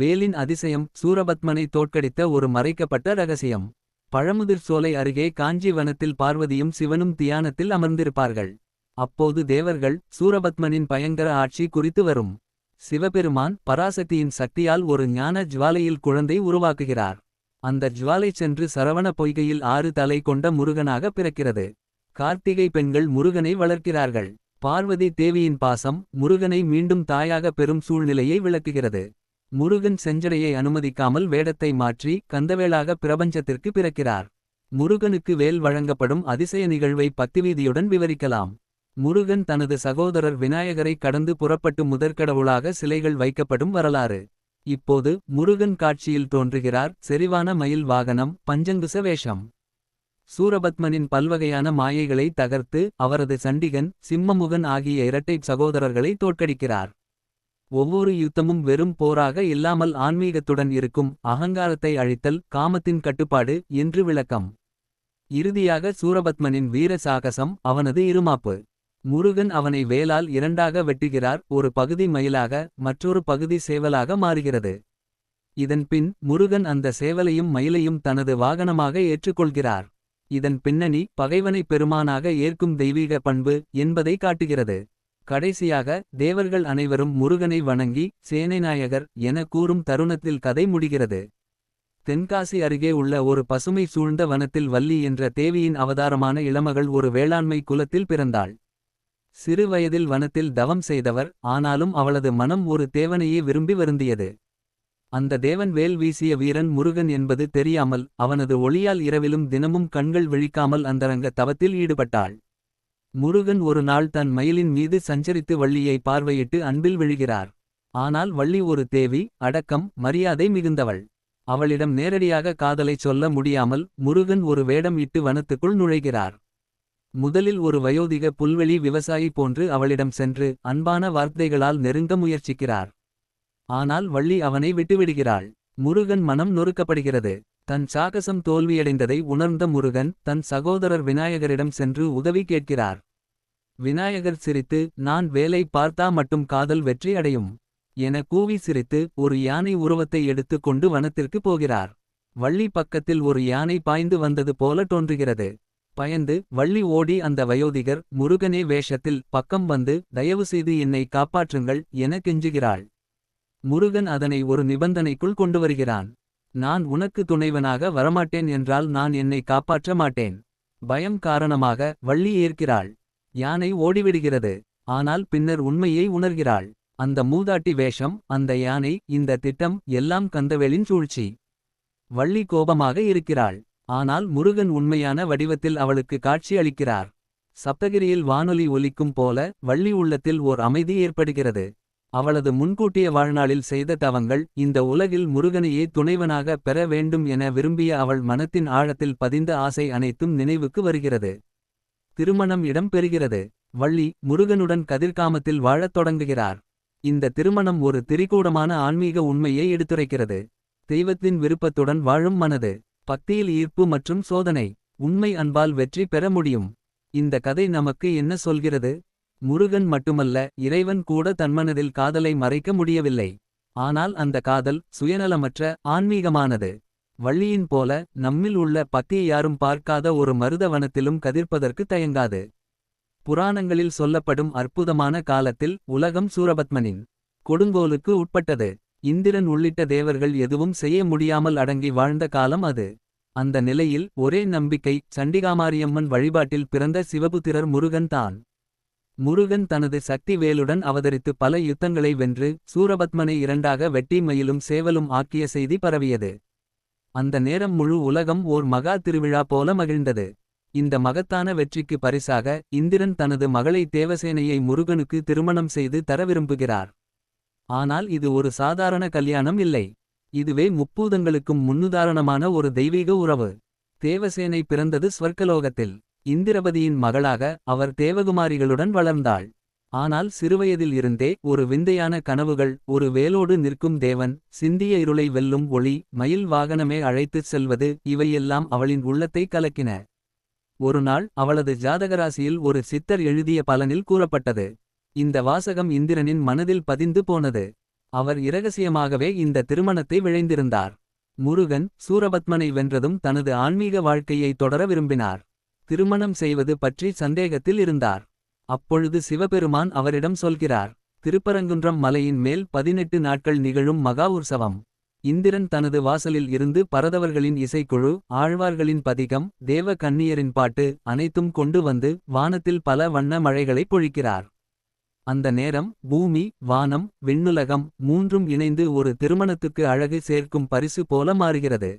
வேலின் அதிசயம் சூரபத்மனை தோற்கடித்த ஒரு மறைக்கப்பட்ட ரகசியம். பழமுதிர் சோலை அருகே காஞ்சி வனத்தில் பார்வதியும் சிவனும் தியானத்தில் அமர்ந்திருப்பார்கள். அப்போது தேவர்கள் சூரபத்மனின் பயங்கர ஆட்சி குறித்து வரும். சிவபெருமான் பராசக்தியின் சக்தியால் ஒரு ஞான ஜுவாலையில் குழந்தை உருவாக்குகிறார். அந்த ஜுவாலை சென்று சரவண பொய்கையில் ஆறு தலை கொண்ட முருகனாக பிறக்கிறது. கார்த்திகை பெண்கள் முருகனை வளர்க்கிறார்கள். பார்வதி தேவியின் பாசம் முருகனை மீண்டும் தாயாக பெறும் சூழ்நிலையை விளக்குகிறது. முருகன் செஞ்சடையை அனுமதிக்காமல் வேடத்தை மாற்றி கந்தவேளாக பிரபஞ்சத்திற்கு பிறக்கிறார். முருகனுக்கு வேல் வழங்கப்படும் அதிசய நிகழ்வை பத்திவீதியுடன் விவரிக்கலாம். முருகன் தனது சகோதரர் விநாயகரை கடந்து புறப்பட்டு முதற்கடவுளாக சிலைகள் வைக்கப்படும் வரலாறு. இப்போது முருகன் காட்சியில் தோன்றுகிறார் செறிவான மயில் வாகனம் பஞ்சங்குச வேஷம். சூரபத்மனின் பல்வகையான மாயைகளை தகர்த்து அவரது சண்டிகன் சிம்மமுகன் ஆகிய இரட்டைச் சகோதரர்களை தோற்கடிக்கிறார். ஒவ்வொரு யுத்தமும் வெறும் போராக இல்லாமல் ஆன்மீகத்துடன் இருக்கும் அகங்காரத்தை அழித்தல் காமத்தின் கட்டுப்பாடு என்று விளக்கம். இறுதியாக சூரபத்மனின் வீர சாகசம் அவனது இருமாப்பு. முருகன் அவனை வேலால் இரண்டாக வெட்டுகிறார் ஒரு பகுதி மயிலாக மற்றொரு பகுதி சேவலாக மாறுகிறது. இதன் பின் முருகன் அந்த சேவலையும் மயிலையும் தனது வாகனமாக ஏற்றுக்கொள்கிறார். இதன் பின்னணி பகைவனை பெருமானாக ஏற்கும் தெய்வீக பண்பு என்பதை காட்டுகிறது. கடைசியாக தேவர்கள் அனைவரும் முருகனை வணங்கி சேனைநாயகர் என கூறும் தருணத்தில் கதை முடிகிறது. தென்காசி அருகே உள்ள ஒரு பசுமை சூழ்ந்த வனத்தில் வள்ளி என்ற தேவியின் அவதாரமான இளமகள் ஒரு வேளாண்மை குலத்தில் பிறந்தாள். சிறு வயதில் வனத்தில் தவம் செய்தவர் ஆனாலும் அவளது மனம் ஒரு தேவனையே விரும்பி வருந்தியது. அந்த தேவன் வேல் வீசிய வீரன் முருகன் என்பது தெரியாமல் அவனது ஒளியால் இரவிலும் தினமும் கண்கள் விழிக்காமல் அந்தரங்க தவத்தில் ஈடுபட்டாள். முருகன் ஒரு நாள் தன் மயிலின் மீது சஞ்சரித்து வள்ளியை பார்வையிட்டு அன்பில் விழுகிறார். ஆனால் வள்ளி ஒரு தேவி அடக்கம் மரியாதை மிகுந்தவள். அவளிடம் நேரடியாக காதலைச் சொல்ல முடியாமல் முருகன் ஒரு வேடம் இட்டு வனத்துக்குள் நுழைகிறார். முதலில் ஒரு வயோதிக புல்வெளி விவசாயி போன்று அவளிடம் சென்று அன்பான வார்த்தைகளால் நெருங்க முயற்சிக்கிறார். ஆனால் வள்ளி அவனை விட்டுவிடுகிறாள். முருகன் மனம் நொறுக்கப்படுகிறது. தன் சாகசம் தோல்வியடைந்ததை உணர்ந்த முருகன் தன் சகோதரர் விநாயகரிடம் சென்று உதவி கேட்கிறார். விநாயகர் சிரித்து நான் வேலை பார்த்தா மட்டும் காதல் வெற்றி அடையும். என கூவி சிரித்து ஒரு யானை உருவத்தை எடுத்து கொண்டு வனத்திற்கு போகிறார். வள்ளி பக்கத்தில் ஒரு யானை பாய்ந்து வந்தது போல தோன்றுகிறது. பயந்து வள்ளி ஓடி அந்த வயோதிகர் முருகனே வேஷத்தில் பக்கம் வந்து தயவு செய்து என்னை காப்பாற்றுங்கள் என கெஞ்சுகிறாள். முருகன் அதனை ஒரு நிபந்தனைக்குள் கொண்டு வருகிறான். நான் உனக்கு துணைவனாக வரமாட்டேன் என்றால் நான் என்னை காப்பாற்ற மாட்டேன். பயம் காரணமாக வள்ளி ஏற்கிறாள். யானை ஓடிவிடுகிறது. ஆனால் பின்னர் உண்மையை உணர்கிறாள். அந்த மூதாட்டி வேஷம் அந்த யானை இந்த திட்டம் எல்லாம் கந்தவேலின் சூழ்ச்சி. வள்ளி கோபமாக இருக்கிறாள். ஆனால் முருகன் உண்மையான வடிவத்தில் அவளுக்கு காட்சி அளிக்கிறார். சப்தகிரியில் வானொலி ஒலிக்கும் போல வள்ளி உள்ளத்தில் ஓர் அமைதி ஏற்படுகிறது. அவளது முன்கூட்டிய வாழ்நாளில் செய்த தவங்கள் இந்த உலகில் முருகனையே துணைவனாக பெற வேண்டும் என விரும்பிய அவள் மனத்தின் ஆழத்தில் பதிந்த ஆசை அனைத்தும் நினைவுக்கு வருகிறது. திருமணம் இடம் பெறுகிறது. வள்ளி முருகனுடன் கதிர்காமத்தில் வாழத் தொடங்குகிறார். இந்த திருமணம் ஒரு திரிகூடமான ஆன்மீக உண்மையை எடுத்துரைக்கிறது. தெய்வத்தின் விருப்பத்துடன் வாழும் மனது. பக்தியில் ஈர்ப்பு மற்றும் சோதனை. உண்மை அன்பால் வெற்றி பெற முடியும். இந்த கதை நமக்கு என்ன சொல்கிறது. முருகன் மட்டுமல்ல இறைவன் கூட தன்மனதில் காதலை மறைக்க முடியவில்லை. ஆனால் அந்த காதல் சுயநலமற்ற ஆன்மீகமானது. வள்ளியின் போல நம்மில் உள்ள பக்தியை யாரும் பார்க்காத ஒரு மருதவனத்திலும் கதிர்ப்பதற்கு தயங்காது. புராணங்களில் சொல்லப்படும் அற்புதமான காலத்தில் உலகம் சூரபத்மனின் கொடுங்கோலுக்கு உட்பட்டது. இந்திரன் உள்ளிட்ட தேவர்கள் எதுவும் செய்ய முடியாமல் அடங்கி வாழ்ந்த காலம் அது. அந்த நிலையில் ஒரே நம்பிக்கை சண்டிகாமாரியம்மன் வழிபாட்டில் பிறந்த சிவபுத்திரர் முருகன் தான். முருகன் தனது சக்தி வேலுடன் அவதரித்து பல யுத்தங்களை வென்று சூரபத்மனை இரண்டாக வெட்டி மயிலும் சேவலும் ஆக்கிய செய்தி பரவியது. அந்த நேரம் முழு உலகம் ஓர் மகா திருவிழா போல மகிழ்ந்தது. இந்த மகத்தான வெற்றிக்கு பரிசாக இந்திரன் தனது மகளை தேவசேனையை முருகனுக்கு திருமணம் செய்து தர விரும்புகிறார். ஆனால் இது ஒரு சாதாரண கல்யாணம் இல்லை. இதுவே முப்பூதங்களுக்கும் முன்னுதாரணமான ஒரு தெய்வீக உறவு. தேவசேனை பிறந்தது ஸ்வர்க்கலோகத்தில். இந்திரபதியின் மகளாக அவர் தேவகுமாரிகளுடன் வளர்ந்தாள். ஆனால் சிறுவயதில் இருந்தே ஒரு விந்தையான கனவுகள் ஒரு வேலோடு நிற்கும் தேவன் சிந்திய இருளை வெல்லும் ஒளி மயில் வாகனமே அழைத்துச் செல்வது இவையெல்லாம் அவளின் உள்ளத்தை கலக்கின. ஒருநாள் அவளது ஜாதகராசியில் ஒரு சித்தர் எழுதிய பலனில் கூறப்பட்டது. இந்த வாசகம் இந்திரனின் மனதில் பதிந்து போனது. அவர் இரகசியமாகவே இந்த திருமணத்தை விழைந்திருந்தார் முருகன் சூரபத்மனை வென்றதும் தனது ஆன்மீக வாழ்க்கையை தொடர விரும்பினார் திருமணம் செய்வது பற்றி சந்தேகத்தில் இருந்தார். அப்பொழுது சிவபெருமான் அவரிடம் சொல்கிறார் திருப்பரங்குன்றம் மலையின் மேல் பதினெட்டு நாட்கள் நிகழும் மகா உற்சவம். இந்திரன் தனது வாசலில் இருந்து பரதவர்களின் இசைக்குழு ஆழ்வார்களின் பதிகம் தேவ கன்னியரின் பாட்டு அனைத்தும் கொண்டு வந்து வானத்தில் பல வண்ண மழைகளை பொழிக்கிறார். அந்த நேரம் பூமி வானம் விண்ணுலகம் மூன்றும் இணைந்து ஒரு திருமணத்துக்கு அழகு சேர்க்கும் பரிசு போல மாறுகிறது.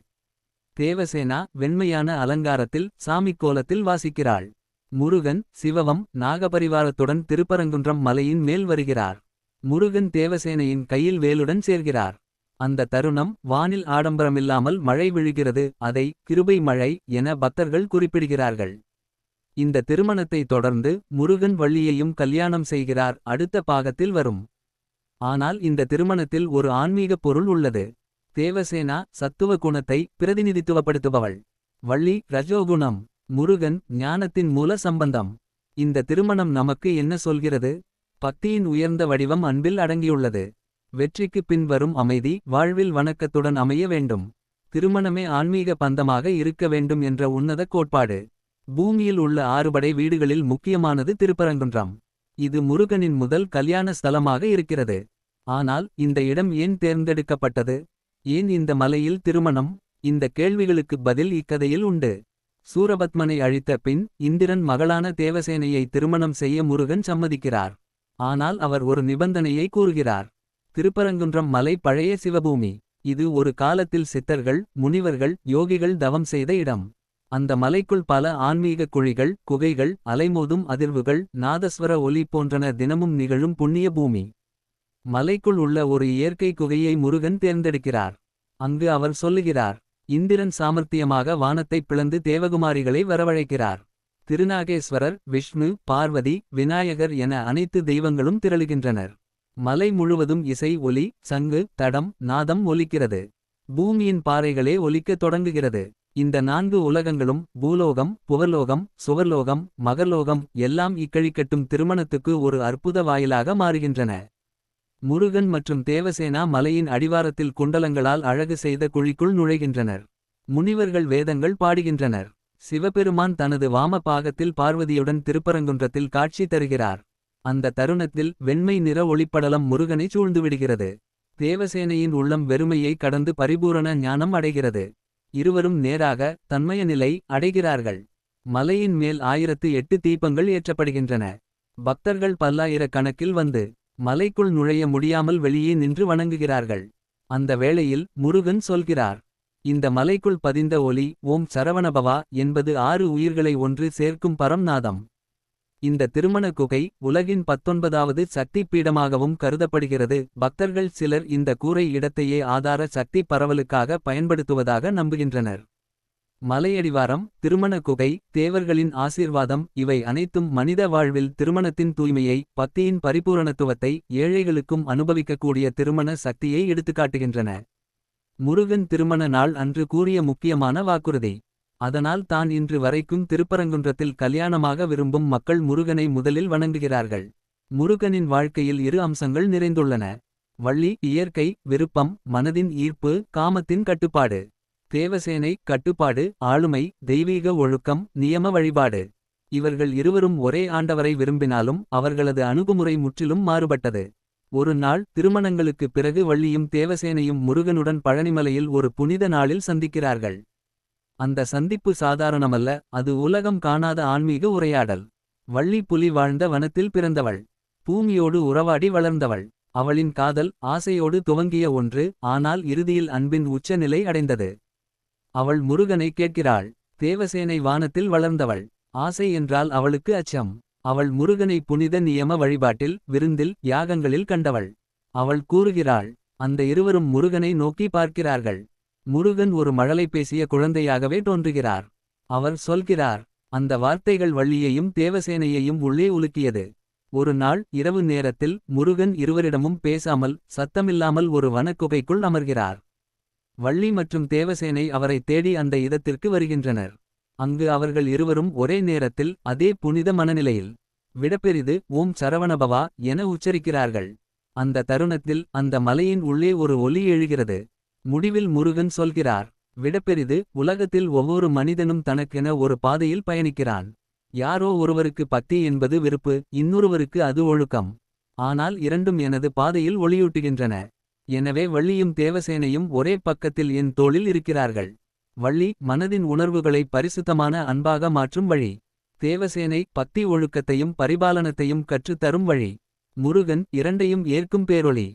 தேவசேனா வெண்மையான அலங்காரத்தில் சாமி கோலத்தில் வாசிக்கிறாள். முருகன் சிவவம் நாகபரிவாரத்துடன் திருப்பரங்குன்றம் மலையின் மேல் வருகிறார். முருகன் தேவசேனையின் கையில் வேலுடன் சேர்கிறார். அந்த தருணம் வானில் ஆடம்பரமில்லாமல் மழை விழுகிறது. அதை கிருபை மழை என பக்தர்கள் குறிப்பிடுகிறார்கள். இந்த திருமணத்தை தொடர்ந்து முருகன் வள்ளியையும் கல்யாணம் செய்கிறார். அடுத்த பாகத்தில் வரும். ஆனால் இந்த திருமணத்தில் ஒரு ஆன்மீக பொருள் உள்ளது. தேவசேனா சத்துவ குணத்தை பிரதிநிதித்துவப்படுத்துபவள். வள்ளி ரஜோகுணம் முருகன் ஞானத்தின் மூல சம்பந்தம். இந்த திருமணம் நமக்கு என்ன சொல்கிறது? பக்தியின் உயர்ந்த வடிவம் அன்பில் அடங்கியுள்ளது. வெற்றிக்கு பின்வரும் அமைதி வாழ்வில் வணக்கத்துடன் அமைய வேண்டும். திருமணமே ஆன்மீக பந்தமாக இருக்க வேண்டும் என்ற உன்னத கோட்பாடு. பூமியில் உள்ள ஆறுபடை வீடுகளில் முக்கியமானது திருப்பரங்குன்றம். இது முருகனின் முதல் கல்யாண ஸ்தலமாக இருக்கிறது. ஆனால் இந்த இடம் ஏன் தேர்ந்தெடுக்கப்பட்டது? ஏன் இந்த மலையில் திருமணம்? இந்த கேள்விகளுக்கு பதில் இக்கதையில் உண்டு. சூரபத்மனை அழித்த பின் இந்திரன் மகளான தேவசேனையை திருமணம் செய்ய முருகன் சம்மதிக்கிறார். ஆனால் அவர் ஒரு நிபந்தனையை கூறுகிறார். திருப்பரங்குன்றம் மலை பழைய சிவபூமி. இது ஒரு காலத்தில் சித்தர்கள் முனிவர்கள் யோகிகள் தவம் செய்த இடம். அந்த மலைக்குள் பல ஆன்மீக குழிகள் குகைகள் அலைமோதும் அதிர்வுகள் நாதஸ்வர ஒலி போன்றன தினமும் நிகழும் புண்ணிய பூமி. மலைக்குள் உள்ள ஒரு இயற்கை குகையை முருகன் தேர்ந்தெடுக்கிறார். அங்கு அவர் சொல்லுகிறார் இந்திரன் சாமர்த்தியமாக வானத்தை பிளந்து தேவகுமாரிகளை வரவழைக்கிறார். திருநாகேஸ்வரர் விஷ்ணு பார்வதி விநாயகர் என அனைத்து தெய்வங்களும் திரளுகின்றனர். மலை முழுவதும் இசை ஒலி சங்கு தடம் நாதம் ஒலிக்கிறது. பூமியின் பாறைகளே ஒலிக்கத் தொடங்குகிறது. இந்த நான்கு உலகங்களும் பூலோகம் புவர்லோகம் சுவர்லோகம் மகர்லோகம் எல்லாம் இக்கழிக்கட்டும் திருமணத்துக்கு ஒரு அற்புத வாயிலாக மாறுகின்றன. முருகன் மற்றும் தேவசேனா மலையின் அடிவாரத்தில் குண்டலங்களால் அழகு செய்த குழிக்குள் நுழைகின்றனர். முனிவர்கள் வேதங்கள் பாடுகின்றனர். சிவபெருமான் தனது வாம பாகத்தில் பார்வதியுடன் திருப்பரங்குன்றத்தில் காட்சி தருகிறார். அந்த தருணத்தில் வெண்மை நிற ஒளிப்படலம் முருகனை சூழ்ந்துவிடுகிறது. தேவசேனையின் உள்ளம் வெறுமையை கடந்து பரிபூரண ஞானம் அடைகிறது. இருவரும் நேராக தன்மய நிலை அடைகிறார்கள். மலையின் மேல் ஆயிரத்து எட்டு தீபங்கள் ஏற்றப்படுகின்றன. பக்தர்கள் பல்லாயிரக்கணக்கில் வந்து மலைக்குள் நுழைய முடியாமல் வெளியே நின்று வணங்குகிறார்கள். அந்த வேளையில் முருகன் சொல்கிறார் இந்த மலைக்குள் பதிந்த ஒலி ஓம் சரவணபவா என்பது ஆறு உயிர்களை ஒன்று சேர்க்கும் பரம்நாதம். இந்த திருமண குகை உலகின் பத்தொன்பதாவது சக்தி பீடமாகவும் கருதப்படுகிறது. பக்தர்கள் சிலர் இந்த கூரை இடத்தையே ஆதார சக்தி பரவலுக்காக பயன்படுத்துவதாக நம்புகின்றனர். மலையடிவாரம் திருமண குகை தேவர்களின் ஆசீர்வாதம் இவை அனைத்தும் மனித வாழ்வில் திருமணத்தின் தூய்மையை பக்தியின் பரிபூரணத்துவத்தை ஏழைகளுக்கும் அனுபவிக்கக்கூடிய திருமண சக்தியை எடுத்துக்காட்டுகின்றன. முருகன் திருமண நாள் அன்று கூறிய முக்கியமான வாக்குறுதி. அதனால் தான் இன்று வரைக்கும் திருப்பரங்குன்றத்தில் கல்யாணமாக விரும்பும் மக்கள் முருகனை முதலில் வணங்குகிறார்கள். முருகனின் வாழ்க்கையில் இரு அம்சங்கள் நிறைந்துள்ளன. வள்ளி இயற்கை விருப்பம் மனதின் ஈர்ப்பு காமத்தின் கட்டுப்பாடு. தேவசேனை கட்டுப்பாடு ஆளுமை தெய்வீக ஒழுக்கம் நியம வழிபாடு. இவர்கள் இருவரும் ஒரே ஆண்டவரை விரும்பினாலும் அவர்களது அணுகுமுறை முற்றிலும் மாறுபட்டது. ஒரு நாள் திருமணங்களுக்கு பிறகு வள்ளியும் தேவசேனையும் முருகனுடன் பழனிமலையில் ஒரு புனித நாளில் சந்திக்கிறார்கள். அந்த சந்திப்பு சாதாரணமல்ல அது உலகம் காணாத ஆன்மீக உரையாடல். வள்ளி புலி வாழ்ந்த வனத்தில் பிறந்தவள். பூமியோடு உறவாடி வளர்ந்தவள். அவளின் காதல் ஆசையோடு துவங்கிய ஒன்று ஆனால் இறுதியில் அன்பின் உச்சநிலை அடைந்தது. அவள் முருகனை கேட்கிறாள் தேவசேனை வானத்தில் வளர்ந்தவள் ஆசை என்றால் அவளுக்கு அச்சம். அவள் முருகனை புனித நியம வழிபாட்டில் விருந்தில் யாகங்களில் கண்டவள். அவள் கூறுகிறாள் அந்த இருவரும் முருகனை நோக்கி பார்க்கிறார்கள். முருகன் ஒரு மழலை பேசிய குழந்தையாகவே தோன்றுகிறார். அவர் சொல்கிறார் அந்த வார்த்தைகள் வள்ளியையும் தேவசேனையையும் உள்ளே உலுக்கியது. ஒரு நாள் இரவு நேரத்தில் முருகன் இருவரிடமும் பேசாமல் சத்தமில்லாமல் ஒரு வனக்குகைக்குள் அமர்கிறார். வள்ளி மற்றும் தேவசேனை அவரை தேடி அந்த இடத்திற்கு வருகின்றனர் அங்கு அவர்கள் இருவரும் ஒரே நேரத்தில் அதே புனித மனநிலையில் விடப்பெரிது ஓம் சரவணபவா என உச்சரிக்கிறார்கள் அந்த தருணத்தில் அந்த மலையின் உள்ளே ஒரு ஒலி எழுகிறது. முடிவில் முருகன் சொல்கிறார். விடப்பெரிது உலகத்தில் ஒவ்வொரு மனிதனும் தனக்கென ஒரு பாதையில் பயணிக்கிறான். யாரோ ஒருவருக்கு பக்தி என்பது விருப்பு இன்னொருவருக்கு அது ஒழுக்கம். ஆனால் இரண்டும் எனது பாதையில் ஒளியூட்டுகின்றன. எனவே வள்ளியும் தேவசேனையும் ஒரே பக்கத்தில் என் தோளில் இருக்கிறார்கள். வள்ளி மனதின் உணர்வுகளை பரிசுத்தமான அன்பாக மாற்றும் வழி. தேவசேனை பக்தி ஒழுக்கத்தையும் பரிபாலனத்தையும் கற்றுத் தரும் வழி. முருகன் இரண்டையும் ஏற்கும் பேரொளி.